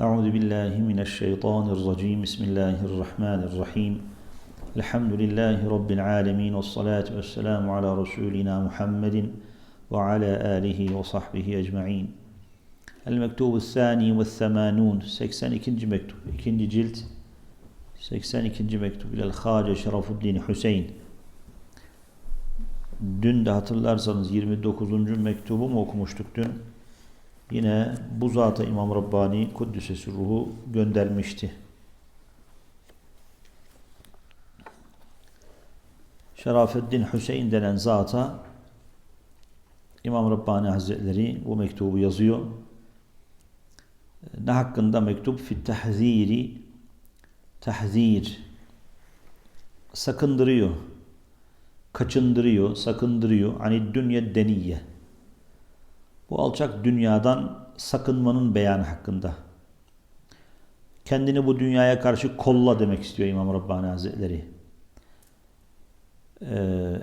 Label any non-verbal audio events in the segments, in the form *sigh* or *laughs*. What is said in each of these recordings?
أعوذ بالله من الشيطان الرجيم بسم الله الرحمن الرحيم الحمد لله رب العالمين والصلاة والسلام على رسولنا محمد وعلى آله وصحبه أجمعين المكتوب الثاني والثمانون 82. mektup 2. cilt 82. mektup ile Hace Şerafuddin Hüseyin Dün de hatırlarsanız 29. mektubu mu okumuştuk dün? Yine bu zata İmam Rabbani Kuddüs'e ruhu göndermişti. Şerafeddin Hüseyin denen zata İmam Rabbani Hazretleri bu mektubu yazıyor. Ne hakkında mektup? Fit tahziri tahzir sakındırıyor kaçındırıyor, sakındırıyor. Hani dünya deniye. Bu alçak dünyadan sakınmanın beyanı hakkında. Kendini bu dünyaya karşı kolla demek istiyor İmam Rabbani Hazretleri. Ee,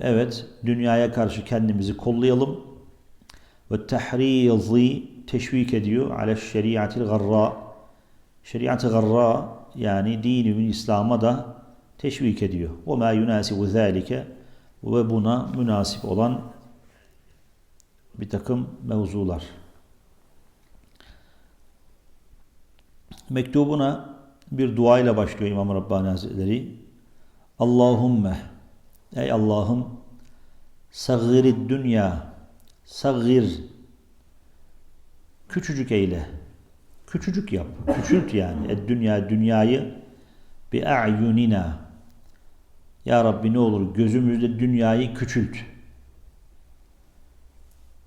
evet, dünyaya karşı kendimizi kollayalım. Ve tahrizi teşvik ediyor ale şeriatil garra. Şeriat-ı garra yani dini İslam'a da teşvik ediyor. Ve ma yunasibu zâlike ve buna münasip olan bir takım mevzular. Mektubuna bir dua ile başlıyor İmam Rabbani Hazretleri. Allahümme ey Allah'ım saggirid dünya saggir küçücük eyle küçücük yap küçült yani e dünya dünyayı bi a'yunina ya Rabbi ne olur gözümüzde dünyayı küçült.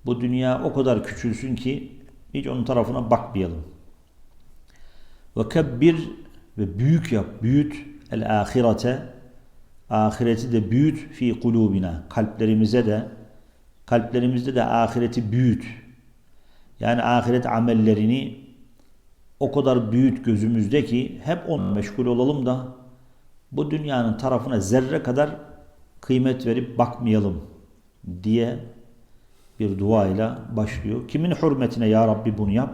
Bu dünya o kadar küçülsün ki hiç onun tarafına bakmayalım. Ve kebbir ve büyük yap, büyüt el ahirete ahireti de büyüt fi kulubina kalplerimize de kalplerimizde de ahireti büyüt. Yani ahiret amellerini o kadar büyüt gözümüzde ki hep on meşgul olalım da bu dünyanın tarafına zerre kadar kıymet verip bakmayalım diye bir duayla başlıyor. Kimin hürmetine ya Rabbi bunu yap?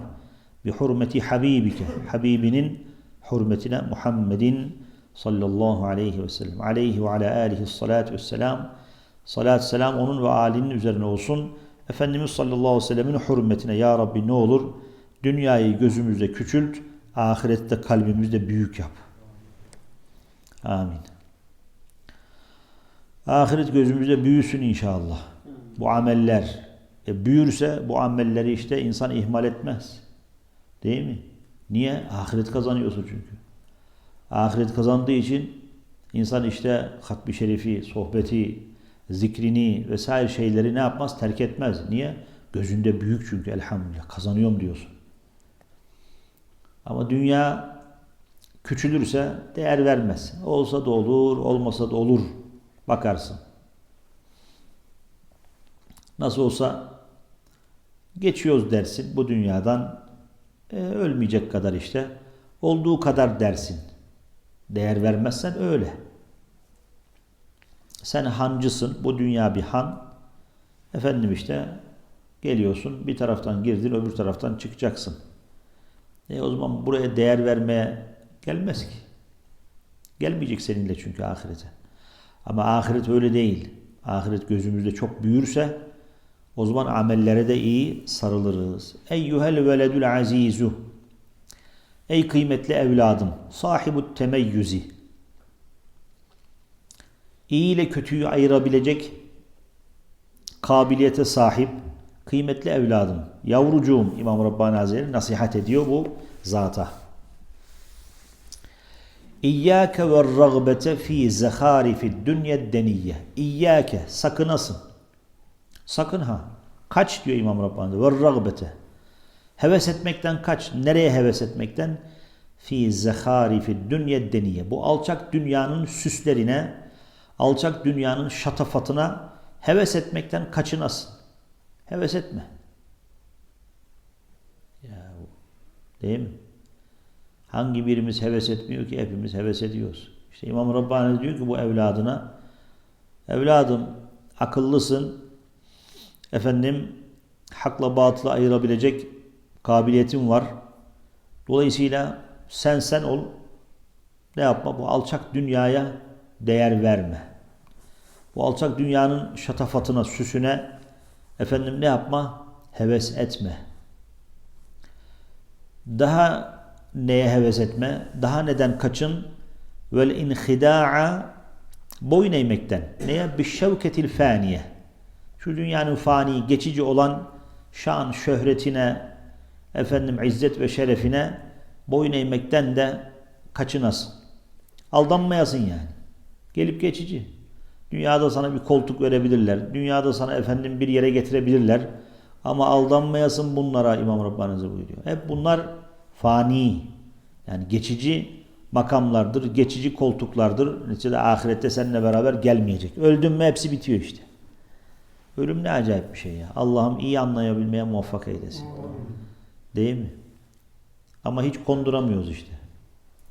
Bi hürmeti Habibike. Habibinin hürmetine Muhammedin sallallahu aleyhi ve sellem. Aleyhi ve ala alihi salatu ve selam. Salat selam onun ve alinin üzerine olsun. Efendimiz sallallahu aleyhi ve sellemin hürmetine ya Rabbi ne olur? Dünyayı gözümüzde küçült, ahirette kalbimizde büyük yap. Amin. Ahiret gözümüzde büyüsün inşallah. Bu ameller. E büyürse bu amelleri işte insan ihmal etmez. Değil mi? Niye? Ahiret kazanıyorsun çünkü. Ahiret kazandığı için insan işte hatbi şerifi, sohbeti, zikrini vesaire şeyleri ne yapmaz? Terk etmez. Niye? Gözünde büyük çünkü elhamdülillah. Kazanıyorum diyorsun. Ama dünya küçülürse değer vermez. Olsa da olur, olmasa da olur. Bakarsın. Nasıl olsa geçiyoruz dersin bu dünyadan e, ölmeyecek kadar işte. Olduğu kadar dersin. Değer vermezsen öyle. Sen hancısın. Bu dünya bir han. Efendim işte geliyorsun. Bir taraftan girdin öbür taraftan çıkacaksın. E o zaman buraya değer vermeye Gelmez ki. Gelmeyecek seninle çünkü ahirete. Ama ahiret öyle değil. Ahiret gözümüzde çok büyürse o zaman amellere de iyi sarılırız. Eyyuhel veledül azizu. Ey kıymetli evladım. Sahibut temeyyüzi. İyi ile kötüyü ayırabilecek kabiliyete sahip kıymetli evladım. Yavrucuğum İmam Rabbani Hazretleri nasihat ediyor bu zata. İyyâke ve rağbete fî zehârifi dünya deniyye. İyyâke sakınasın. Sakın ha. Kaç diyor İmam Rabbani. Ve rağbete. Heves etmekten kaç. Nereye heves etmekten? Fî zehârifi dünya deniyye. Bu alçak dünyanın süslerine, alçak dünyanın şatafatına heves etmekten kaçınasın. Heves etme. Ya, değil mi? Hangi birimiz heves etmiyor ki? Hepimiz heves ediyoruz. İşte İmam Rabbani diyor ki bu evladına evladım akıllısın efendim hakla batılı ayırabilecek kabiliyetin var. Dolayısıyla sen sen ol. Ne yapma? Bu alçak dünyaya değer verme. Bu alçak dünyanın şatafatına, süsüne efendim ne yapma? Heves etme. Daha neye heves etme? Daha neden kaçın? Vel inhida'a boyun eğmekten. Neye? Bişşevketil faniye. Şu dünyanın fani, geçici olan şan, şöhretine, efendim izzet ve şerefine boyun eğmekten de kaçınasın. Aldanmayasın yani. Gelip geçici. Dünyada sana bir koltuk verebilirler. Dünyada sana efendim bir yere getirebilirler. Ama aldanmayasın bunlara İmam Rabbani buyuruyor. Hep bunlar fani. Yani geçici makamlardır, geçici koltuklardır. Neticede ahirette seninle beraber gelmeyecek. Öldün mü hepsi bitiyor işte. Ölüm ne acayip bir şey ya. Allah'ım iyi anlayabilmeye muvaffak eylesin. Değil mi? Ama hiç konduramıyoruz işte.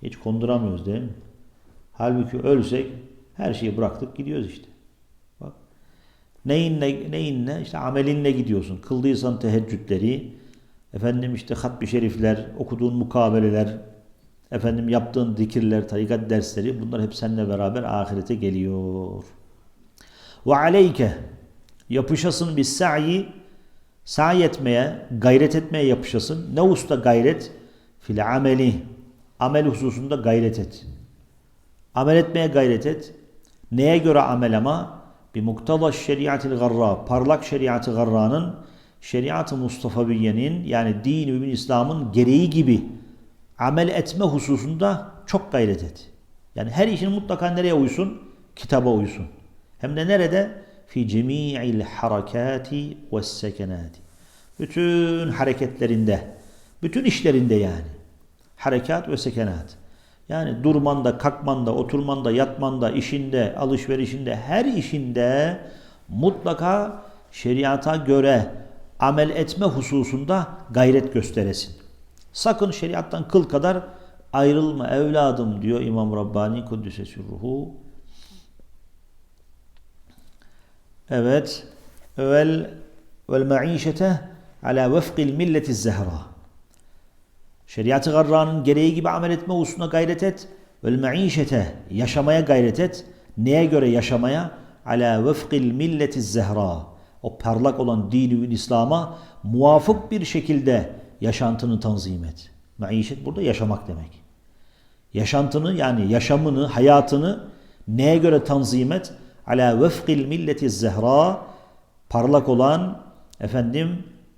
Hiç konduramıyoruz değil mi? Halbuki ölsek her şeyi bıraktık gidiyoruz işte. Bak. Neyinle, neyinle? İşte amelinle gidiyorsun. Kıldıysan teheccüdleri, efendim işte hatbi şerifler, okuduğun mukabeleler, efendim yaptığın zikirler, tarikat dersleri bunlar hep seninle beraber ahirete geliyor. Ve aleyke yapışasın bir sa'i sa'i etmeye, gayret etmeye yapışasın. Ne usta gayret? Fil ameli. Amel hususunda gayret et. Amel etmeye gayret et. Neye göre amel ama? Bir muktala şeriatil garra. Parlak şeriatı garranın şeriatı Mustafaviye'nin yani din ve İslam'ın gereği gibi amel etme hususunda çok gayret et. Yani her işin mutlaka nereye uysun? Kitaba uysun. Hem de nerede? Fi cemi'il harakati ve sekenati. Bütün hareketlerinde, bütün işlerinde yani. Harekat ve sekenat. Yani durmanda, kalkmanda, oturmanda, yatmanda, işinde, alışverişinde, her işinde mutlaka şeriata göre amel etme hususunda gayret gösteresin. Sakın şeriattan kıl kadar ayrılma evladım diyor İmam Rabbani Kuddüsesi ruhu. Evet. Vel vel maişete ala vefkil milleti zehra. Şeriat-ı garranın gereği gibi amel etme hususuna gayret et. Vel maişete yaşamaya gayret et. Neye göre yaşamaya? Ala vefkil milleti zehra. O parlak olan dini İslam'a muvafık bir şekilde yaşantını tanzim et. Maişet burada yaşamak demek. Yaşantını yani yaşamını, hayatını neye göre tanzim et? Ala vefkil milleti zehra parlak olan efendim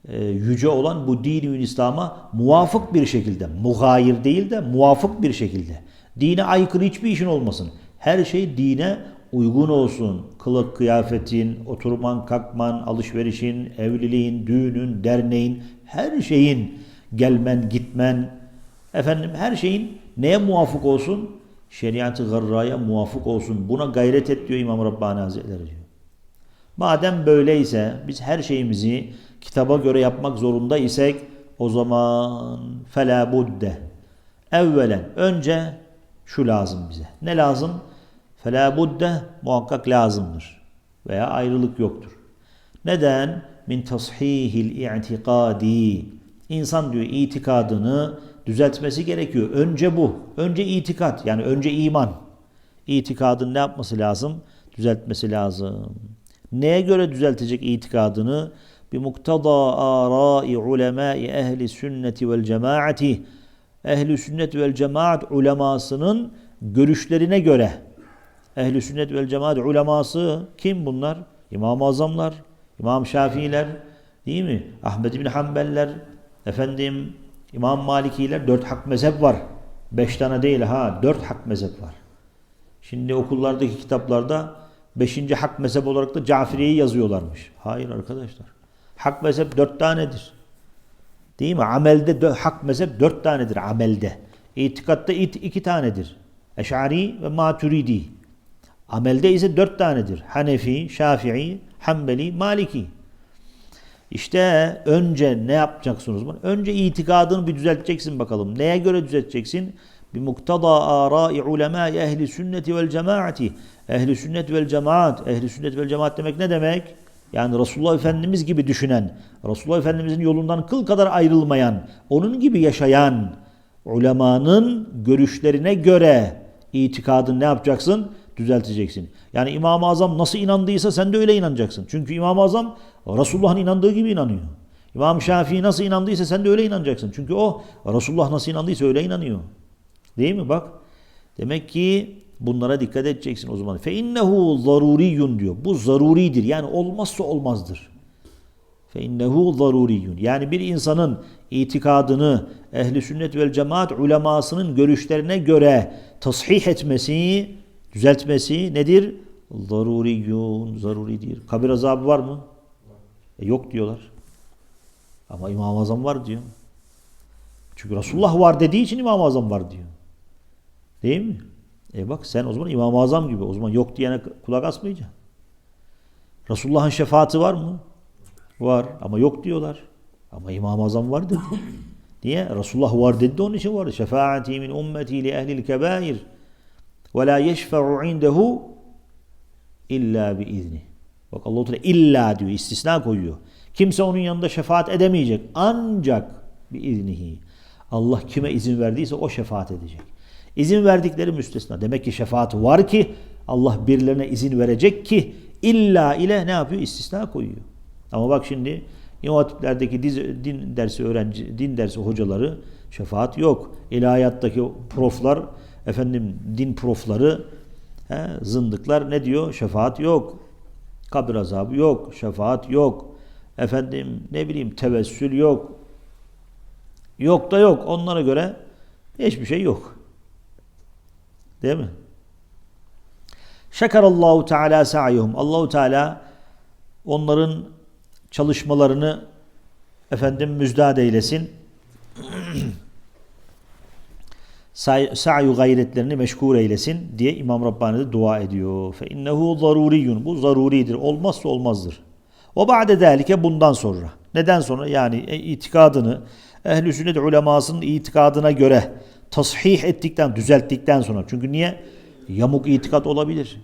e, yüce olan bu dini İslam'a muvafık bir şekilde, muhayir değil de muvafık bir şekilde. Dine aykırı hiçbir işin olmasın. Her şey dine uygun olsun. Kılık, kıyafetin, oturman, kalkman, alışverişin, evliliğin, düğünün, derneğin, her şeyin gelmen, gitmen, efendim her şeyin neye muvafık olsun? Şeriat-ı garraya muvafık olsun. Buna gayret et diyor İmam Rabbani Hazretleri diyor. Madem böyleyse biz her şeyimizi kitaba göre yapmak zorunda isek o zaman fela budde. Evvelen önce şu lazım bize. Ne lazım? Fela budde muhakkak lazımdır. Veya ayrılık yoktur. Neden? Min tashihil i'tikadi. İnsan diyor itikadını düzeltmesi gerekiyor. Önce bu. Önce itikat yani önce iman. İtikadın ne yapması lazım? Düzeltmesi lazım. Neye göre düzeltecek itikadını? Bi muktada arai ulemai ehli sünneti vel cemaati. Ehli sünnet vel cemaat ulemasının görüşlerine göre. Ehli sünnet vel cemaat uleması kim bunlar? İmam-ı Azamlar, İmam Şafiiler, değil mi? Ahmed bin Hanbeller, efendim İmam Malikiler dört hak mezhep var. Beş tane değil ha dört hak mezhep var. Şimdi okullardaki kitaplarda beşinci hak mezhep olarak da Cafiriye'yi yazıyorlarmış. Hayır arkadaşlar. Hak mezhep dört tanedir. Değil mi? Amelde hak mezhep dört tanedir amelde. İtikatta it iki tanedir. Eş'ari ve Maturidi. Amelde ise dört tanedir. Hanefi, Şafii, Hanbeli, Maliki. İşte önce ne yapacaksınız? Önce itikadını bir düzelteceksin bakalım. Neye göre düzelteceksin? Bir muktada arai ulema ehli sünneti vel cemaati. Ehli sünnet vel cemaat. Ehli sünnet vel cemaat demek ne demek? Yani Resulullah Efendimiz gibi düşünen, Resulullah Efendimizin yolundan kıl kadar ayrılmayan, onun gibi yaşayan ulemanın görüşlerine göre itikadını ne yapacaksın? Düzelteceksin. Yani İmam-ı Azam nasıl inandıysa sen de öyle inanacaksın. Çünkü İmam-ı Azam Resulullah'ın inandığı gibi inanıyor. İmam Şafii nasıl inandıysa sen de öyle inanacaksın. Çünkü o Resulullah nasıl inandıysa öyle inanıyor. Değil mi? Bak. Demek ki bunlara dikkat edeceksin o zaman. Fe innehu zaruriyun diyor. Bu zaruridir. Yani olmazsa olmazdır. Fe innehu zaruriyun. Yani bir insanın itikadını ehli sünnet vel cemaat ulemasının görüşlerine göre tasih etmesi, düzeltmesi nedir? Zaruriyun, zaruridir. Kabir azabı var mı? E yok diyorlar. Ama İmam-ı Azam var diyor. Çünkü Resulullah var dediği için İmam-ı Azam var diyor. Değil mi? E bak sen o zaman İmam-ı Azam gibi. O zaman yok diyene kulak asmayacaksın. Resulullah'ın şefaati var mı? Var. Ama yok diyorlar. Ama İmam-ı Azam var dedi. *laughs* Niye? Resulullah var dedi de onun için var. Şefaati min ummeti li ehlil kebair ve la yeşfe'u indehu illa bi izni. Bak Allah Teala illa diyor, istisna koyuyor. Kimse onun yanında şefaat edemeyecek. Ancak bi iznihi. Allah kime izin verdiyse o şefaat edecek. İzin verdikleri müstesna. Demek ki şefaat var ki Allah birilerine izin verecek ki illa ile ne yapıyor? İstisna koyuyor. Ama bak şimdi İmam din dersi öğrenci, din dersi hocaları şefaat yok. İlahiyattaki proflar, efendim din profları, he, zındıklar ne diyor? Şefaat yok. Kabir azabı yok. Şefaat yok. Efendim ne bileyim tevessül yok. Yok da yok. Onlara göre hiçbir şey yok. Değil mi? Şekerallahu Teala sa'yuhum. Allahu Teala onların çalışmalarını efendim müjdat eylesin. *clears throat* Sa'yu gayretlerini meşgul eylesin diye İmam Rabbani de dua ediyor. Fe innehu zaruriyun. Bu zaruridir. Olmazsa olmazdır. O ba'de delike bundan sonra. Neden sonra? Yani e, itikadını ehl-i sünnet ulemasının itikadına göre tasih ettikten, düzelttikten sonra. Çünkü niye? Yamuk itikat olabilir.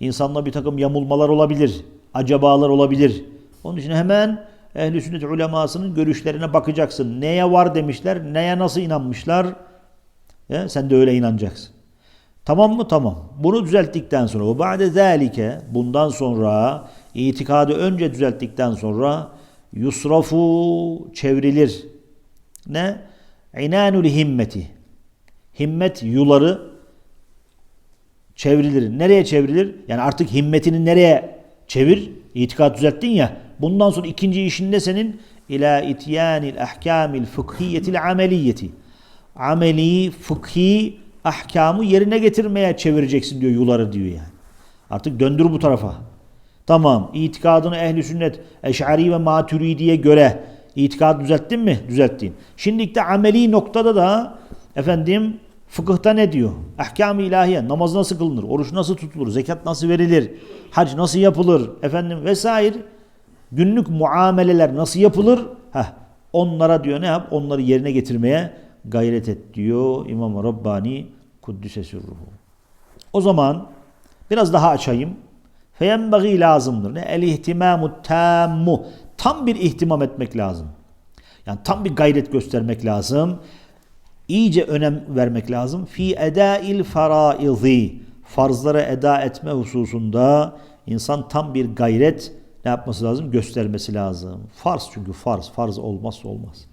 İnsanla bir takım yamulmalar olabilir. Acabalar olabilir. Onun için hemen ehl-i sünnet ulemasının görüşlerine bakacaksın. Neye var demişler, neye nasıl inanmışlar. Ya, sen de öyle inanacaksın. Tamam mı? Tamam. Bunu düzelttikten sonra o ba'de zalike bundan sonra itikadı önce düzelttikten sonra yusrafu çevrilir. Ne? İnanul himmeti. Himmet yuları çevrilir. Nereye çevrilir? Yani artık himmetini nereye çevir? İtikat düzelttin ya. Bundan sonra ikinci işinde senin ila ityanil ahkamil fıkhiyetil ameliyeti. Ameli, fıkhi ahkamı yerine getirmeye çevireceksin diyor yuları diyor yani. Artık döndür bu tarafa. Tamam itikadını ehli sünnet eş'ari ve maturidiye göre itikad düzelttin mi? Düzelttin. Şimdi de ameli noktada da efendim fıkıhta ne diyor? Ahkam-ı ilahiye namaz nasıl kılınır? Oruç nasıl tutulur? Zekat nasıl verilir? Hac nasıl yapılır? Efendim vesaire günlük muameleler nasıl yapılır? Heh, onlara diyor ne yap? Onları yerine getirmeye gayret et diyor İmam Rabbani Kuddise Sürruhu. O zaman biraz daha açayım. Feyenbagi lazımdır. Ne? El ihtimamu tammu. Tam bir ihtimam etmek lazım. Yani tam bir gayret göstermek lazım. İyice önem vermek lazım. Fi edail faraizi. Farzlara eda etme hususunda insan tam bir gayret ne yapması lazım? Göstermesi lazım. Farz çünkü farz. Farz olmazsa olmaz.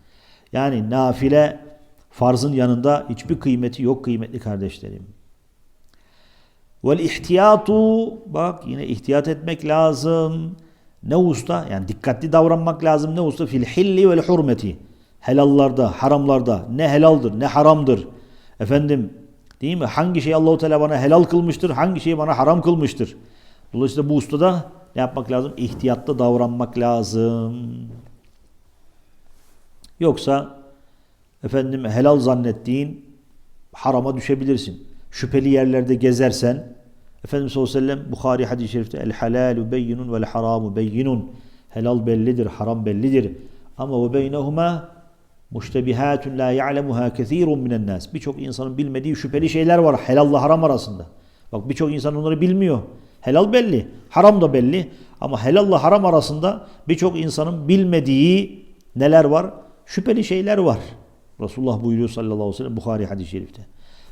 Yani nafile farzın yanında hiçbir kıymeti yok kıymetli kardeşlerim. Vel ihtiyatu bak yine ihtiyat etmek lazım. Ne usta? Yani dikkatli davranmak lazım. Ne usta? Fil hilli vel hurmeti. Helallarda, haramlarda ne helaldir ne haramdır. Efendim değil mi? Hangi şey Allahu Teala bana helal kılmıştır, hangi şey bana haram kılmıştır. Dolayısıyla bu ustada ne yapmak lazım? İhtiyatlı davranmak lazım. Yoksa efendim helal zannettiğin harama düşebilirsin. Şüpheli yerlerde gezersen Efendimiz sallallahu aleyhi ve sellem Bukhari hadis-i şerifte el halalu beyinun vel haramu beyinun helal bellidir, haram bellidir. Ama ve beynehuma muştebihatun la ya'lemuha kesirun minen nas. Birçok insanın bilmediği şüpheli şeyler var helalla haram arasında. Bak birçok insan onları bilmiyor. Helal belli, haram da belli. Ama helalla haram arasında birçok insanın bilmediği neler var? Şüpheli şeyler var. Resulullah buyuruyor sallallahu aleyhi ve sellem Bukhari hadis-i şerifte.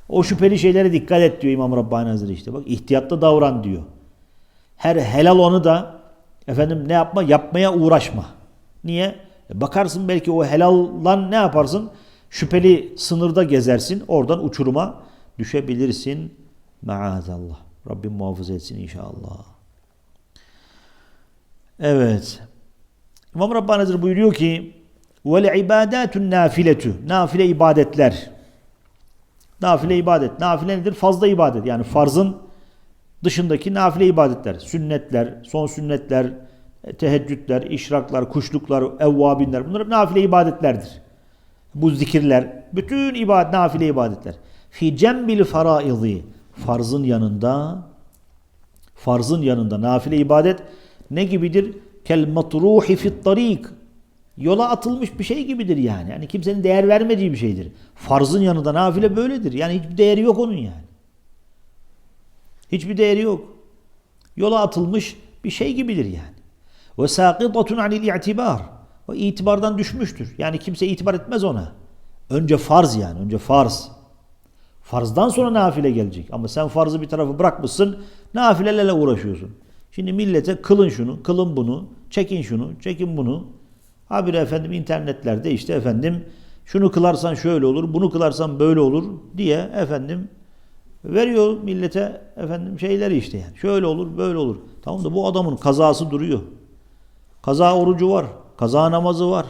O şüpheli şeylere dikkat et diyor İmam Rabbani Hazretleri işte. Bak ihtiyatlı davran diyor. Her helal onu da efendim ne yapma? Yapmaya uğraşma. Niye? E Bakarsın belki o helallan ne yaparsın? Şüpheli sınırda gezersin. Oradan uçuruma düşebilirsin. Maazallah. Rabbim muhafaza etsin inşallah. Evet. İmam Rabbani Hazretleri buyuruyor ki vel ibadatun nafiletu. Nafile ibadetler. Nafile ibadet. Nafile nedir? Fazla ibadet. Yani farzın dışındaki nafile ibadetler. Sünnetler, son sünnetler, teheccüdler, işraklar, kuşluklar, evvabinler. Bunlar hep nafile ibadetlerdir. Bu zikirler, bütün ibadet, nafile ibadetler. Fi cembil faraizi. Farzın yanında farzın yanında nafile ibadet ne gibidir? Kel matruhi fit tarik. Yola atılmış bir şey gibidir yani. Yani kimsenin değer vermediği bir şeydir. Farzın yanında nafile böyledir. Yani hiçbir değeri yok onun yani. Hiçbir değeri yok. Yola atılmış bir şey gibidir yani. Ve saqitatun anil i'tibar. O itibardan düşmüştür. Yani kimse itibar etmez ona. Önce farz yani. Önce farz. Farzdan sonra nafile gelecek. Ama sen farzı bir tarafa bırakmışsın. Nafilelerle uğraşıyorsun. Şimdi millete kılın şunu, kılın bunu, çekin şunu, çekin bunu. Habire efendim internetlerde işte efendim şunu kılarsan şöyle olur, bunu kılarsan böyle olur diye efendim veriyor millete efendim şeyleri işte yani. Şöyle olur, böyle olur. Tamam da bu adamın kazası duruyor. Kaza orucu var, kaza namazı var.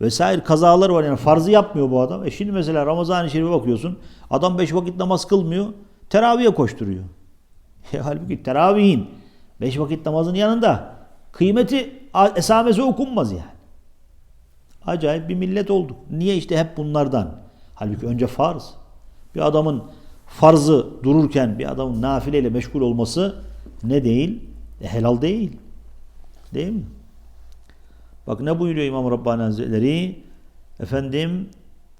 Vesaire kazalar var yani farzı yapmıyor bu adam. E şimdi mesela Ramazan-ı Şerif'e bakıyorsun. Adam beş vakit namaz kılmıyor. Teraviye koşturuyor. *laughs* E, halbuki teravihin beş vakit namazın yanında kıymeti esamesi okunmaz yani. Acayip bir millet olduk. Niye işte hep bunlardan? Halbuki önce farz. Bir adamın farzı dururken bir adamın nafileyle meşgul olması ne değil? E, helal değil. Değil mi? Bak ne buyuruyor İmam Rabbani Hazretleri? Efendim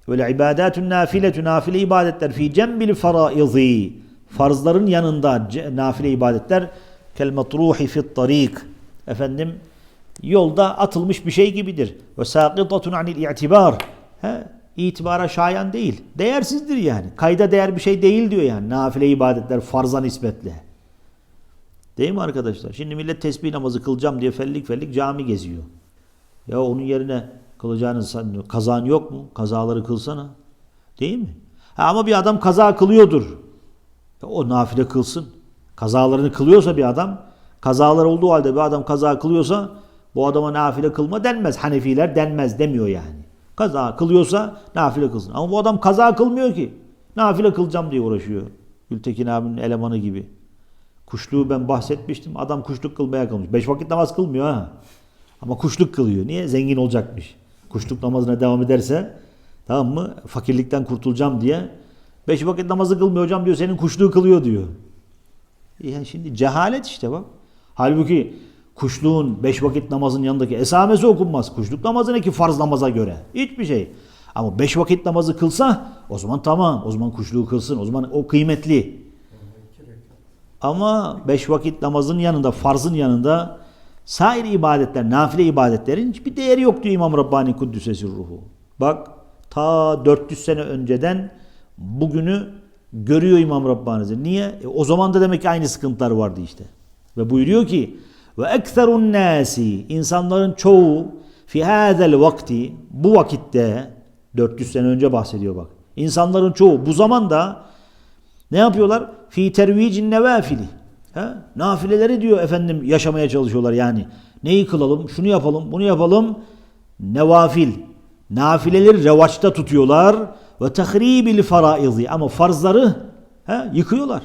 Ve ibadatun nafiletun nafile ibadetler fi cembil faraizi farzların yanında nafile ibadetler kel matruhi fit tarik efendim yolda atılmış bir şey gibidir. Ve saqitatun anil i'tibar. He, itibara şayan değil. Değersizdir yani. Kayda değer bir şey değil diyor yani. Nafile ibadetler farza nispetle. Değil mi arkadaşlar? Şimdi millet tesbih namazı kılacağım diye fellik fellik cami geziyor. Ya onun yerine kılacağınız kazan yok mu? Kazaları kılsana. Değil mi? Ha, ama bir adam kaza kılıyordur. Ya o nafile kılsın. Kazalarını kılıyorsa bir adam, kazalar olduğu halde bir adam kaza kılıyorsa bu adama nafile kılma denmez. Hanefiler denmez demiyor yani. Kaza kılıyorsa nafile kılsın. Ama bu adam kaza kılmıyor ki. Nafile kılacağım diye uğraşıyor. Gültekin abinin elemanı gibi. Kuşluğu ben bahsetmiştim. Adam kuşluk kılmaya kalmış. Beş vakit namaz kılmıyor ha. Ama kuşluk kılıyor. Niye? Zengin olacakmış. Kuşluk namazına devam ederse tamam mı? Fakirlikten kurtulacağım diye. Beş vakit namazı kılmıyor hocam diyor. Senin kuşluğu kılıyor diyor. Yani şimdi cehalet işte bak. Halbuki kuşluğun beş vakit namazın yanındaki esamesi okunmaz. Kuşluk namazı ne ki farz namaza göre? Hiçbir şey. Ama beş vakit namazı kılsa o zaman tamam. O zaman kuşluğu kılsın. O zaman o kıymetli. Ama beş vakit namazın yanında, farzın yanında sair ibadetler, nafile ibadetlerin hiçbir değeri yok diyor İmam Rabbani Kuddüsesi ruhu. Bak ta 400 sene önceden bugünü görüyor İmam Rabbani. Niye? E, o zaman da demek ki aynı sıkıntılar vardı işte. Ve buyuruyor ki ve ekserun nasi insanların çoğu fi hadel vakti bu vakitte 400 sene önce bahsediyor bak. İnsanların çoğu bu zamanda ne yapıyorlar? Fi tervicin nevafili. Ha? Nafileleri diyor efendim yaşamaya çalışıyorlar yani. Neyi kılalım? Şunu yapalım, bunu yapalım. Nevafil. Nafileleri revaçta tutuyorlar ve tahribil faraizi ama farzları he, yıkıyorlar.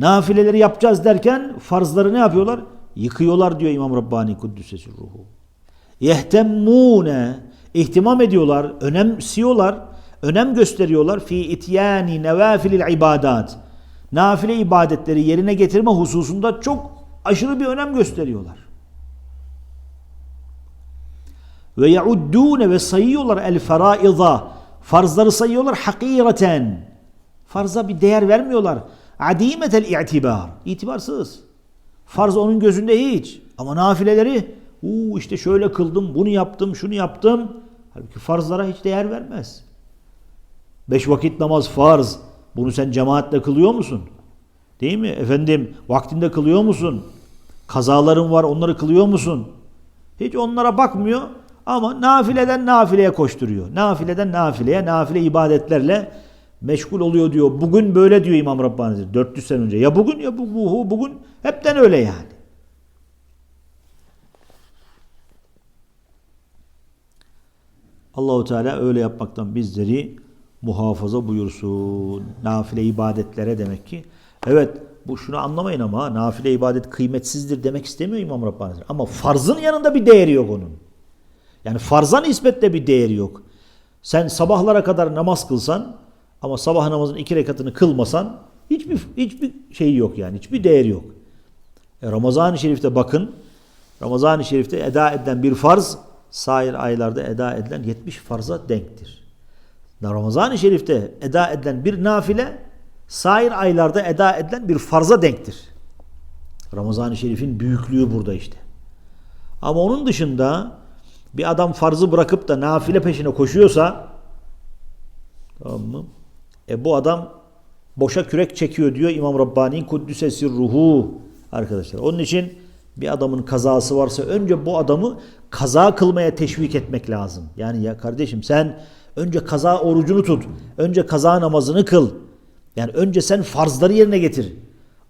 Nafileleri yapacağız derken farzları ne yapıyorlar? Yıkıyorlar diyor İmam Rabbani Kuddüsesi ruhu. Yehtemmune ihtimam ediyorlar, önemsiyorlar, önem gösteriyorlar fi ityani nevafilil ibadat. Nafile ibadetleri yerine getirme hususunda çok aşırı bir önem gösteriyorlar. Ve yauddune ve sayıyorlar el faraiza. Farzları sayıyorlar hakiraten. Farza bir değer vermiyorlar. Adimetel i'tibar. İtibarsız. Farz onun gözünde hiç. Ama nafileleri uu işte şöyle kıldım, bunu yaptım, şunu yaptım. Halbuki farzlara hiç değer vermez. Beş vakit namaz farz. Bunu sen cemaatle kılıyor musun? Değil mi? Efendim vaktinde kılıyor musun? Kazaların var onları kılıyor musun? Hiç onlara bakmıyor ama nafileden nafileye koşturuyor. Nafileden nafileye, nafile ibadetlerle meşgul oluyor diyor. Bugün böyle diyor İmam Rabbani Hazretleri, 400 sene önce. Ya bugün ya bu, bu bugün hepten öyle yani. Allahu Teala öyle yapmaktan bizleri muhafaza buyursun. Nafile ibadetlere demek ki. Evet bu şunu anlamayın ama nafile ibadet kıymetsizdir demek istemiyor İmam Rabbani. Ama farzın yanında bir değeri yok onun. Yani farza nispetle bir değeri yok. Sen sabahlara kadar namaz kılsan ama sabah namazın iki rekatını kılmasan hiçbir hiçbir şey yok yani. Hiçbir değeri yok. E, Ramazan-ı Şerif'te bakın. Ramazan-ı Şerif'te eda edilen bir farz sair aylarda eda edilen 70 farza denktir. Ramazan-ı Şerif'te eda edilen bir nafile sair aylarda eda edilen bir farza denktir. Ramazan-ı Şerif'in büyüklüğü burada işte. Ama onun dışında bir adam farzı bırakıp da nafile peşine koşuyorsa tamam mı? E bu adam boşa kürek çekiyor diyor İmam Rabbani Kuddüsesi ruhu arkadaşlar. Onun için bir adamın kazası varsa önce bu adamı kaza kılmaya teşvik etmek lazım. Yani ya kardeşim sen önce kaza orucunu tut. Önce kaza namazını kıl. Yani önce sen farzları yerine getir.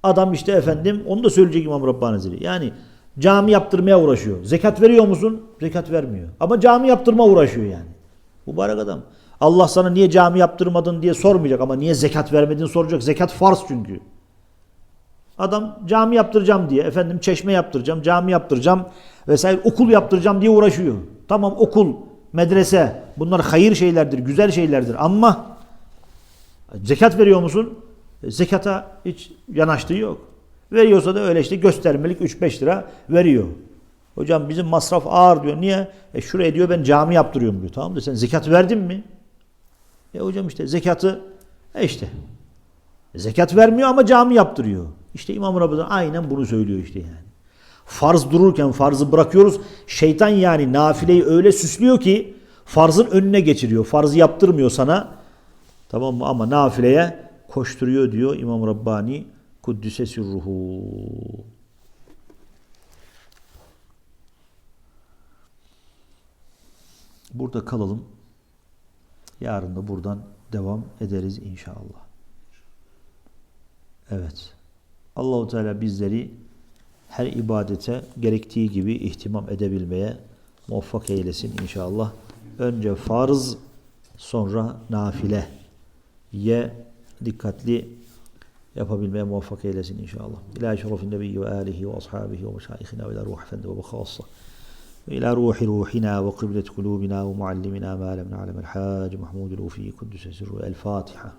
Adam işte efendim onu da söyleyecek İmam Rabbani Hazretleri. Yani cami yaptırmaya uğraşıyor. Zekat veriyor musun? Zekat vermiyor. Ama cami yaptırma uğraşıyor yani. Mübarek adam. Allah sana niye cami yaptırmadın diye sormayacak ama niye zekat vermedin soracak. Zekat farz çünkü. Adam cami yaptıracağım diye, efendim çeşme yaptıracağım, cami yaptıracağım vesaire okul yaptıracağım diye uğraşıyor. Tamam okul, medrese bunlar hayır şeylerdir, güzel şeylerdir ama zekat veriyor musun? E, zekata hiç yanaştığı yok. Veriyorsa da öyle işte göstermelik 3-5 lira veriyor. Hocam bizim masraf ağır diyor. Niye? E şuraya diyor ben cami yaptırıyorum diyor. Tamam da sen zekat verdin mi? E hocam işte zekatı e işte. Zekat vermiyor ama cami yaptırıyor. İşte İmam Rabbani aynen bunu söylüyor işte yani. Farz dururken farzı bırakıyoruz. Şeytan yani nafileyi öyle süslüyor ki farzın önüne geçiriyor. Farzı yaptırmıyor sana. Tamam mı? Ama nafileye koşturuyor diyor İmam Rabbani. Kuddise sirruhu. Burada kalalım. Yarın da buradan devam ederiz inşallah. Evet. Allahu Teala bizleri her ibadete gerektiği gibi ihtimam edebilmeye muvaffak eylesin inşallah. Önce farz, sonra nafile ye dikkatli yapabilmeye muvaffak eylesin inşallah. İlâ şerefin nebiyyi ve âlihi ve ashabihi ve meşâihina ve ruh efendi ve khassa. إلى روح روحنا وقبلة قلوبنا ومعلمنا ما لم نعلم الحاج محمود الوفي قدس سر الفاتحة.